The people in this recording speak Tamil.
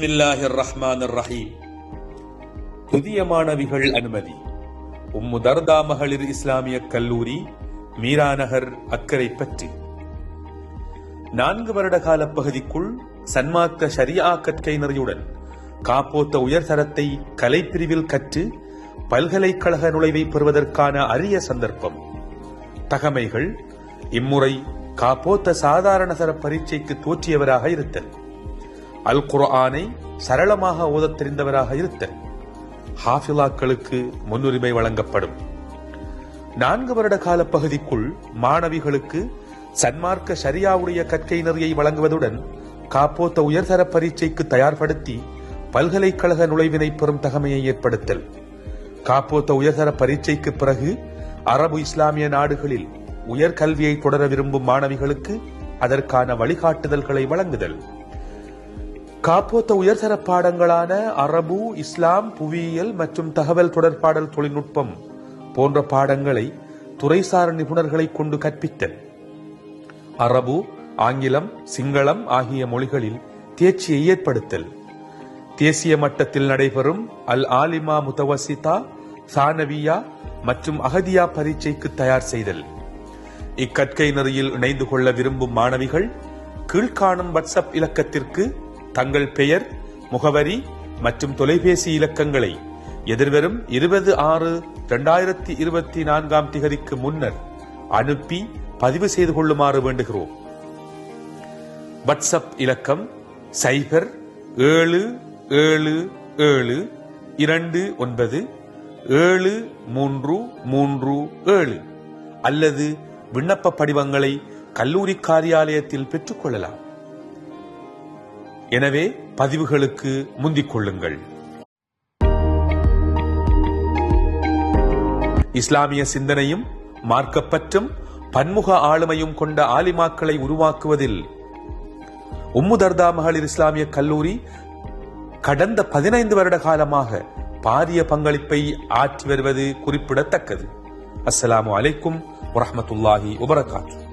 பிஸ்மில்லாஹிர் ரஹீம் புதிய மாணவிகள் அனுமதி. உம்மு தர்தா மகளிர் இஸ்லாமிய கல்லூரி மீராநகர் அக்கரை பற்றி. நான்கு வருட கால பகுதிக்குள் சன்மார்க்க ஷரியா கற்கை நெறியுடன் காப்போத்த உயர்தரத்தை கலைப்பிரிவில் கற்று பல்கலைக்கழக நுழைவை பெறுவதற்கான அரிய சந்தர்ப்பம். தகமைகள் இம்முறை காப்போத்த சாதாரண தர பரீட்சைக்கு தோற்றியவராக இருத்தல். அல் குர்ஆனை சரளமாக ஓதத் தெரிந்தவராக இருத்தல் ஹாஃபிலாக்களுக்கு முன்னுரிமை வழங்கப்படும். நான்கு வருட கால பகுதிக்குள் மாணவிகளுக்கு சன்மார்க்க ஷரியாவுடைய கற்கை நெறியை வழங்குவதுடன் காப்போத்த உயர்தர பரீட்சைக்கு தயார்படுத்தி பல்கலைக்கழக நுழைவினை பெறும் தகமையை ஏற்படுத்தல். காப்போத்த உயர்தர பரீட்சைக்கு பிறகு அரபு இஸ்லாமிய நாடுகளில் உயர்கல்வியை தொடர விரும்பும் மாணவிகளுக்கு அதற்கான வழிகாட்டுதல்களை வழங்குதல். காப்போத்த உயர்தர பாடங்களான அரபு இஸ்லாம் புவியியல் மற்றும் தகவல் தொடர்பாடல் தொழில்நுட்பம் போன்ற பாடங்களை துறைசார் நிபுணர்களை கொண்டு கற்பித்தல். அரபு ஆங்கிலம் சிங்களம் ஆகிய மொழிகளில் தேர்ச்சியை ஏற்படுத்தல். தேசிய மட்டத்தில் நடைபெறும் அல் ஆலிமா முத்தவசிதா சானவியா மற்றும் அகதியா பரீட்சைக்கு தயார் செய்தல். இக்கற்கை நெறியில் இணைந்து கொள்ள விரும்பும் மாணவிகள் கீழ்காணும் வாட்ஸ்அப் இலக்கத்திற்கு தங்கள் பெயர் முகவரி மற்றும் தொலைபேசி இலக்கங்களை எதிர்வரும் இருபது ஆறு இரண்டாயிரத்தி இருபத்தி நான்காம் திகதிக்கு முன்னர் அனுப்பி பதிவு செய்து கொள்ளுமாறு வேண்டுகிறோம். வாட்ஸ்அப் இலக்கம் சைபர் ஏழு ஏழு ஏழு இரண்டு ஒன்பது ஏழு மூன்று மூன்று ஏழு அல்லது விண்ணப்ப படிவங்களை கல்லூரி காரியாலயத்தில் பெற்றுக்கொள்ளலாம் எனவே பதிவுகளுக்கு முந்திக் கொள்ளுங்கள். இஸ்லாமிய சிந்தனையும் மார்க்கப்பற்றும் பன்முக ஆளுமையும் கொண்ட ஆலிமாக்களை உருவாக்குவதில் உம்மு தர்தா மகளிர் இஸ்லாமிய கல்லூரி கடந்த பதினைந்து வருட காலமாக பாரிய பங்களிப்பை ஆற்றி வருவது குறிப்பிடத்தக்கது. அஸ்ஸலாமு அலைக்கும் வரஹ்மத்துல்லாஹி வபரகாத்து.